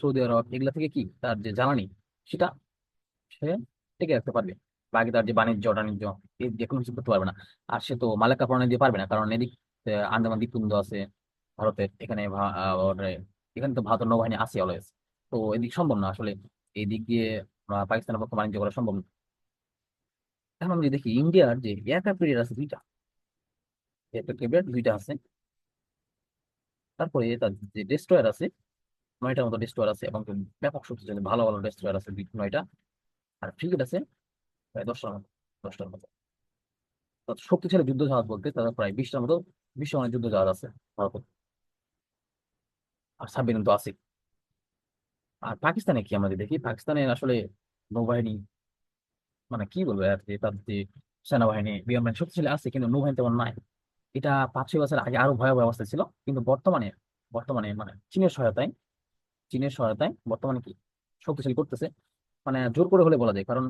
Saudi আরব এগুলা থেকে কি তার যে জ্বালানি সেটা সে টিকে রাখতে পারবে? বাকি তার যে বাণিজ্য টাণিজ্য এই যে কোনো কিছু করতে পারবে না। আর সে তো মালাক্কা প্রণয় দিয়ে পারবে না। কারণ এদিক আন্দামান দ্বীপপুঞ্জ আছে, ভারতের এখানে এখানে তো ভারতের নৌবাহিনী আছে অলওয়েজ তো এদিক সম্ভব না আসলে। এই দিক দিয়ে পাকিস্তানের পক্ষে বাণিজ্য করা সম্ভব না। এখন আমি দেখি ইন্ডিয়ার যে এয়ারক্রাফট ক্যারিয়ার আছে দুইটা এয়ারক্রাফট দুইটা আছে। তারপরে তার যে ডেস্ট্রয়ার আছে নয়টার মতো ডেস্ট্রয়ার আছে এবং ব্যাপক শক্তিশালী ভালো ভালো ডেস্ট্রয়ার আছে নয়টা। আর ফ্রিগেট আছে, প্রায় দশটার মতো দশটার মতো। শক্তিশালী যুদ্ধ জাহাজ বলতে তাদের প্রায় বিশটার মতো, বিশ্ব অনেক যুদ্ধ জাহাজ আছে ভারতের। আর সাবমেরিন তো আছে আর পাকিস্তানে কি আমরা দেখি পাকিস্তানের আসলে নৌবাহিনী মানে কি বলব আর কি তার যে সেনাবাহিনী বিমানবাহিনী শক্তিশালী আছে কিন্তু নৌবাহিনী তেমন নাই। এটা পাঁচ ছয় বছর আগে আরও ভয়াবহ অবস্থা ছিল, কিন্তু বর্তমানে বর্তমানে মানে চীনের সহায়তায় চীনের সহায়তায় বর্তমানে কি শক্তিশালী করতেছে? মানে জোর করে হলে বলা যায়, কারণ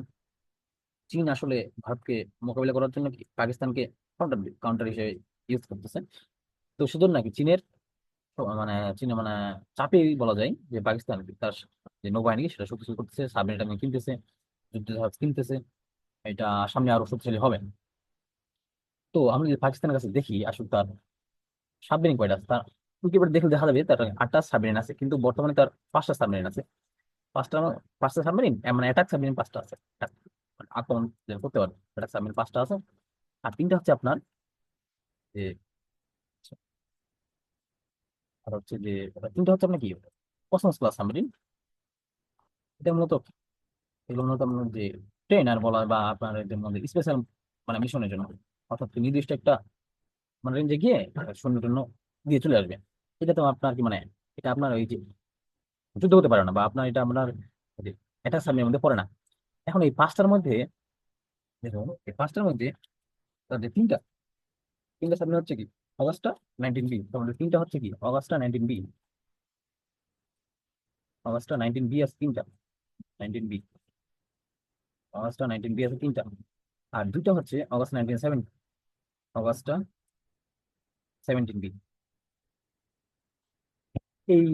চীন আসলে ভারতকে মোকাবিলা করার জন্য পাকিস্তানকে কাউন্টার কাউন্টার হিসেবে ইউজ করতেছে। তো সেজন্য নাকি চীনের মানে চীনে মানে চাপেই বলা যায় যে পাকিস্তান তার যে নৌবাহিনী সেটা শক্তিশালী করতেছে সাবমেরিন কিনতেছে যুদ্ধ জাহাজ কিনতেছে, এটা সামনে আরও শক্তিশালী হবে। তো আমরা যদি পাকিস্তানের কাছে দেখি, আসলে তার সাবমেরিন কয়টা আছে? তার দেখলে দেখা যাবে তার আটটা সাবমেরিন আছে, কিন্তু বর্তমানে তার পাঁচটা সাবমেরিন আছে। পাঁচটা পাঁচটা সাবমেরিন মানে অ্যাটাক সাবমেরিন পাঁচটা আছে। মানে আক্রমণ করতে অ্যাটাক সাবমেরিন পাঁচটা আছে। আর তিনটা হচ্ছে আপনার যে, আর হচ্ছে যে তিনটা হচ্ছে আপনার কি? কসমস ক্লাস সাবমেরিন এটা মূলত এগুলো মূলত আপনার যে ট্রেনার বলা হয় বা আপনার স্পেশাল মানে মিশনের জন্য। অর্থাৎ নির্দিষ্ট একটা মানে রেঞ্জে গিয়ে সৈন্য টন্য দিয়ে চলে আসবে এটা তো আপনার কি মানে এটা আপনার ওই যে যুদ্ধ হতে পারে না বা আপনার এটা আপনার অ্যাটাক সাবমেরিনের মধ্যে পড়ে না। এখন এই পাঁচটার মধ্যে দেখুন, এই পাঁচটার মধ্যে তাদের তিনটা তিনটা সাবমেরিন হচ্ছে কি? অগাস্টা নাইনটিন বি তাহলে তিনটা হচ্ছে কি? Agosta nineteen B Agosta nineteen B আছে তিনটা nineteen B Agosta nineteen B আছে তিনটা। আর দুইটা হচ্ছে August nineteen seven Agosta seventeen B এই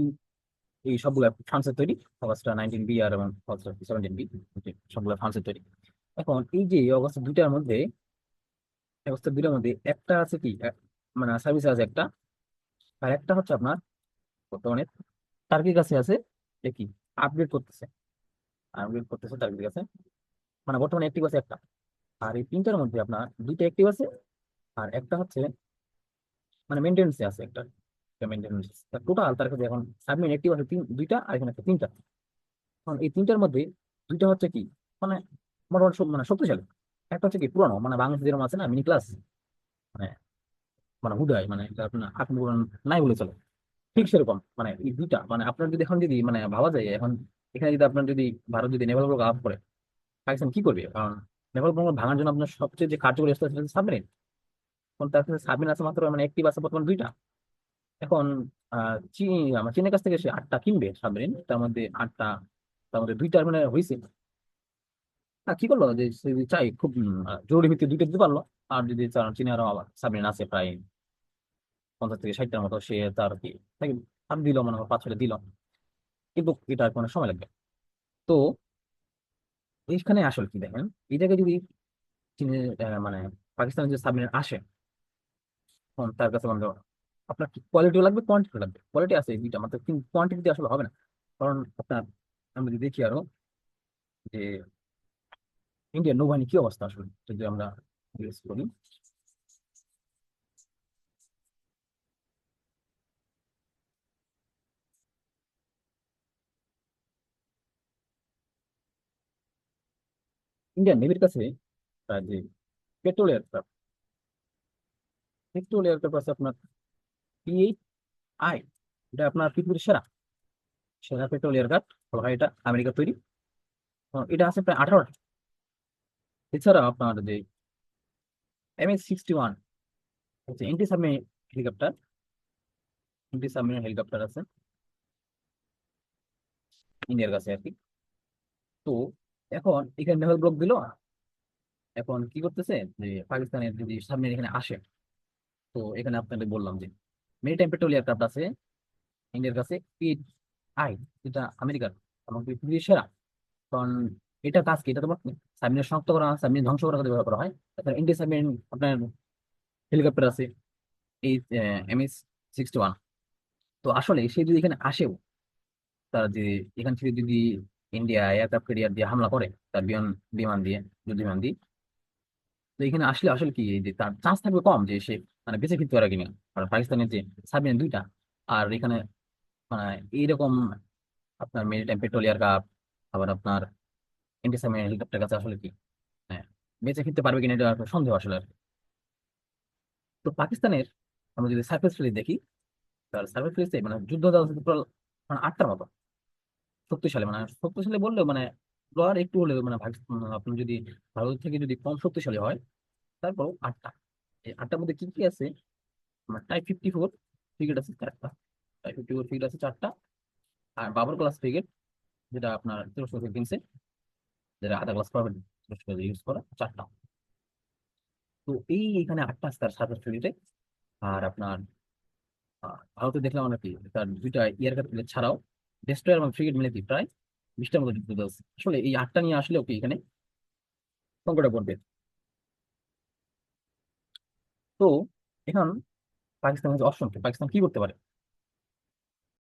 এই সবগুলো ফ্রান্সের তৈরি। অগাস্টা নাইনটিন বি আর এবং অগাস্টা সেভেন্টিন বি সবগুলো ফ্রান্সের তৈরি। এখন এই যে অগাস্টা দুইটার মধ্যে অগাস্টা দুইটার মধ্যে একটা আছে কি? মানে সার্ভিস আছে একটা। আর একটা হচ্ছে আপনার বর্তমানে টার্কির কাছে আছে কি? আপগ্রেড করতেছে। আপগ্রেড করতেছে টার্কির কাছে মানে বর্তমানে অ্যাক্টিভ আছে একটা। আর এই তিনটার মধ্যে আপনার দুইটা অ্যাক্টিভ আছে, আর একটা হচ্ছে মানে মেনটেন্সে আছে একটা। টোটাল তার কাছে এখন আছে দুইটা আর এখানে একটা তিনটা। এখন এই তিনটার মধ্যে দুইটা হচ্ছে কি? মানে মোটামুটি মানে শক্তিশালী। একটা হচ্ছে কি মানে বাংলাদেশ যেরকম আছে না মিনি ক্লাস মানে মানে মানে নাই বলে চলে। ঠিক সেরকম মানে এই দুইটা মানে আপনার যদি এখন যদি মানে ভাবা যায়, এখন এখানে যদি আপনার যদি ভারত যদি নেভাল ব্লক আপ করে, পাকিস্তান কি করবে? কারণ নেভাল ব্লক ভাঙার জন্য আপনার সবচেয়ে যে কার্যকরী সেটা সাবমেরিন তার কাছে সাবমেরিন আছে মাত্র মানে একটি আছে বর্তমান দুইটা। এখন চীনের কাছ থেকে সে আটটা কিনবে সাবমেরিন তার মধ্যে আটটা তার মধ্যে দুইটা মানে হয়েছে হ্যাঁ কি করল? যে সে যদি চাই খুব জরুরি ভিত্তিতে দুইটা দিতে পারল আর যদি চীনে আরও আবার সাবমেরিন আছে প্রায় পঞ্চাশ থেকে ষাটটার মতো সে তার কি আর দিল মনে হয় পাঁচ ছয়টা দিল। কিন্তু এটা কোনো সময় লাগবে তো এইখানে আসল কি দেখেন? জায়গায় যদি চীনে আহ, মানে পাকিস্তানের যে সাবমেরিন আসে তার কাছে মানে আপনার কোয়ালিটিও লাগবে কোয়ান্টিটি লাগবে। কোয়ালিটি আছে দুইটা, মাত্র কিন্তু কোয়ান্টিটি আসলে হবে না। কারণ আপনার আমরা যদি দেখি আরও যে ইন্ডিয়ান নৌবাহিনী কি অবস্থা আসলে? যদি আমরা করি। ইন্ডিয়ান নেভির কাছে যে পেট্রোল এয়ারক্রাফট পেট্রোল এয়ারক্রাফট আছে আপনার এইট আই এটা আপনার পৃথিবীর সেরা? সেরা পেট্রোল এয়ারক্রাফট বলা হয় এটা আমেরিকার তৈরি। এটা আছে প্রায় আঠারোটা। এছাড়া আপনার যে এম এস সিক্সটি ওয়ান হচ্ছে anti submarine helicopter anti submarine helicopter আছে। ইন্ডিয়ার কাছে আর কি। তো, এখন এখানে নেভাল ব্লক দিল। এখন কি করতেছে? যে পাকিস্তানের যদি সাবমেরিন এখানে আসে, তো এখানে আপনাদের বললাম যে মেরিটাইম পেট্রোল এয়ারক্রাফট আছে ইন্ডিয়ার কাছে পি আই যেটা আমেরিকার এমনকি পৃথিবীর সেরা কারণ এটা কাজ কি এটা তোমার সাবমেরিন শনাক্ত করা সাবমেরিন ধ্বংস কাজে ব্যবহার করা হয় তাছাড়া ইন্ডিয়া সাবমেরিন আপনার হেলিকপ্টার আছে এই এমএস সিক্সটি ওয়ান তো আসলে সে যদি এখানে আসেও তার যে এখান থেকে যদি ইন্ডিয়া এয়ারক্রাফট ক্যারিয়ার দিয়ে হামলা করে তার বিমান বিমান দিয়ে যুদ্ধ বিমান দিয়ে তো এখানে আসলে আসলে কি যে তার চান্স থাকবে কম যে সে মানে বেঁচে ফিরতে পারে কিনা? কারণ পাকিস্তানের যে সাবমেরিন দুইটা, আর এখানে মানে এইরকম আপনার মেরিটাইম পেট্রোল এয়ারক্রাফট আবার আপনার সাবমেরিন হেলিকপ্টার কাছে আসলে কি? হ্যাঁ বেঁচে ফিরতে পারবে কিনা এটা সন্দেহ আসলে আর। তো পাকিস্তানের আমরা যদি সার্ফেস ফ্লিট দেখি তার সার্ফেস ফ্লিটে মানে যুদ্ধ মানে আটটার মতো। শক্তিশালী মানে শক্তিশালী বললেও মানে লোহার একটু হলেও মানে আপনি যদি ভারত থেকে যদি কম শক্তিশালী হয়, তারপর আটটা। আটটার মধ্যে কি কি আছে? আমার টাইপ ফিফটি ফোর ফ্রিগেট আছে চারটা। টাইপ ফিফটি ফোর ফ্রিগেট আছে চারটা। আর বাবর ক্লাস ফ্রিগেট যেটা আপনার তুরস্ক কিনছে যেটা আধা ক্লাস পাবেন তুরস্ক ইউজ করা, চারটা। তো এই এখানে আটটা আছে তার সার্ফেস ফ্লিটে আর আপনার ভারতে দেখলাম আমরা তার দুইটা এয়ারক্রাফট প্লেট ছাড়াও ডেস্ট্রয়ার এবং ফ্রিগেট মিলে প্রায় বিশটার মতো যুদ্ধ আসলে এই আটটা নিয়ে আসলে ওকে এখানে সংকটে পড়বে। তো এখন পাকিস্তান হচ্ছে অপশন পাকিস্তান কি করতে পারে?